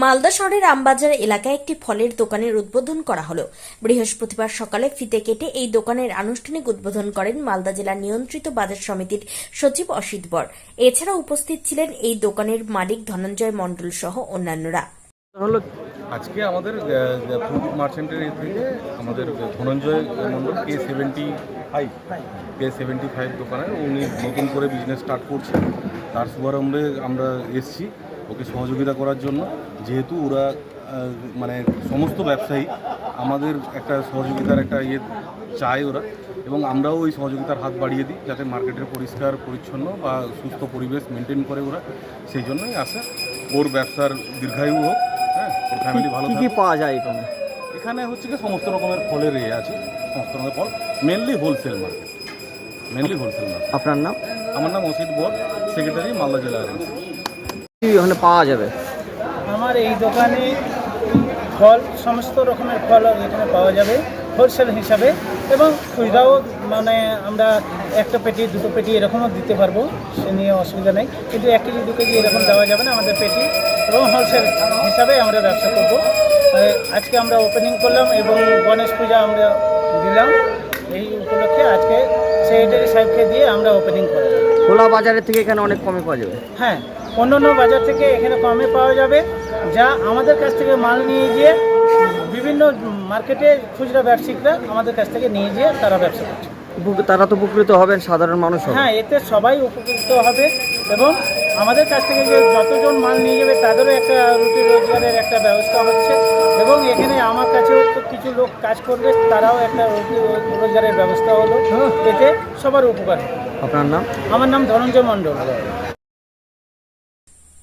মালদা শহরের আমবাজার এলাকায় একটি ফলের দোকানের উদ্বোধন করা হলো। বৃহস্পতিবার সকালে ফিতে কেটে এই দোকানের আনুষ্ঠানিক উদ্বোধন করেন মালদা জেলা নিয়ন্ত্রিত বাজার সমিতির সচিব অসিত বর। এছাড়া উপস্থিত ছিলেন এই দোকানের মালিক ধনঞ্জয় মণ্ডল সহ অন্যান্যরা। আজকে আমাদের ফুড মার্চেন্টের থেকে আমাদের Dhananjay Mondal K seventy five K seventy five দোকানে উনি নতুন করে বিজনেস স্টার্ট করছেন। তার শুভারম্ভে আমরা এসছি। ওকে সহযোগিতা করার জন্য। যেহেতু ওরা মানে সমস্ত ব্যবসায়ী আমাদের একটা সহযোগিতার একটা ইয়ে চায় ওরা। এবং আমরাও ওই সহযোগিতার হাত বাড়িয়ে দিই যাতে মার্কেটের পরিষ্কার পরিচ্ছন্ন বা সুস্থ পরিবেশ মেনটেন করে ওরা। সেই জন্যই আসে ওর ব্যবসার দীর্ঘায়ু হোক হ্যাঁ ফ্যামিলি ভালো কি পাওয়া যায় এখানে? এখানে হচ্ছে কি সমস্ত রকমের ফলের ইয়ে আছে সমস্ত রকমের ফল mainly wholesale market mainly wholesale market আপনার নাম? আমার নাম অসিত বল সেক্রেটারি মালদা জেলা ওখানে পাওয়া যাবে? আমার এই দোকানে ফল সমস্ত রকমের ফল এখানে পাওয়া যাবে হোলসেল হিসাবে এবং খুচরাও মানে আমরা একটা পেটি দুটো পেটি এরকমও দিতে পারব সে নিয়ে অসুবিধা নেই। কিন্তু এক কেজি দু কেজি এরকম দেওয়া যাবে না আমাদের পেটি এবং হোলসেল হিসাবে আমরা ব্যবসা করব। আজকে আমরা ওপেনিং করলাম এবং গণেশ পূজা আমরা দিলাম। এই উপলক্ষে আজকে সেক্রেটারি সাহেবকে দিয়ে আমরা ওপেনিং করলাম। খোলা বাজারের থেকে এখানে অনেক কমে পাওয়া যাবে। হ্যাঁ অন্যান্য বাজার থেকে এখানে কমে পাওয়া যাবে যা আমাদের কাছ থেকে মাল নিয়ে গিয়ে বিভিন্ন মার্কেটে খুচরা ব্যবসায়িকরা আমাদের কাছ থেকে নিয়ে গিয়ে তারা ব্যবসা করছে। তারা তো উপকৃত হবেন সাধারণ মানুষ হ্যাঁ এতে সবাই উপকৃত হবে এবং আমাদের কাছ থেকে যে যতজন মাল নিয়ে যাবে তাদেরও একটা রুটি রোজগারের একটা ব্যবস্থা হচ্ছে এবং এখানে আমার কাছেও তো কিছু লোক কাজ করবে তারাও একটা রুটি রোজগারের ব্যবস্থা হলো। এতে সবার উপকার আপনার নাম? আমার নাম ধনঞ্জয় মণ্ডল।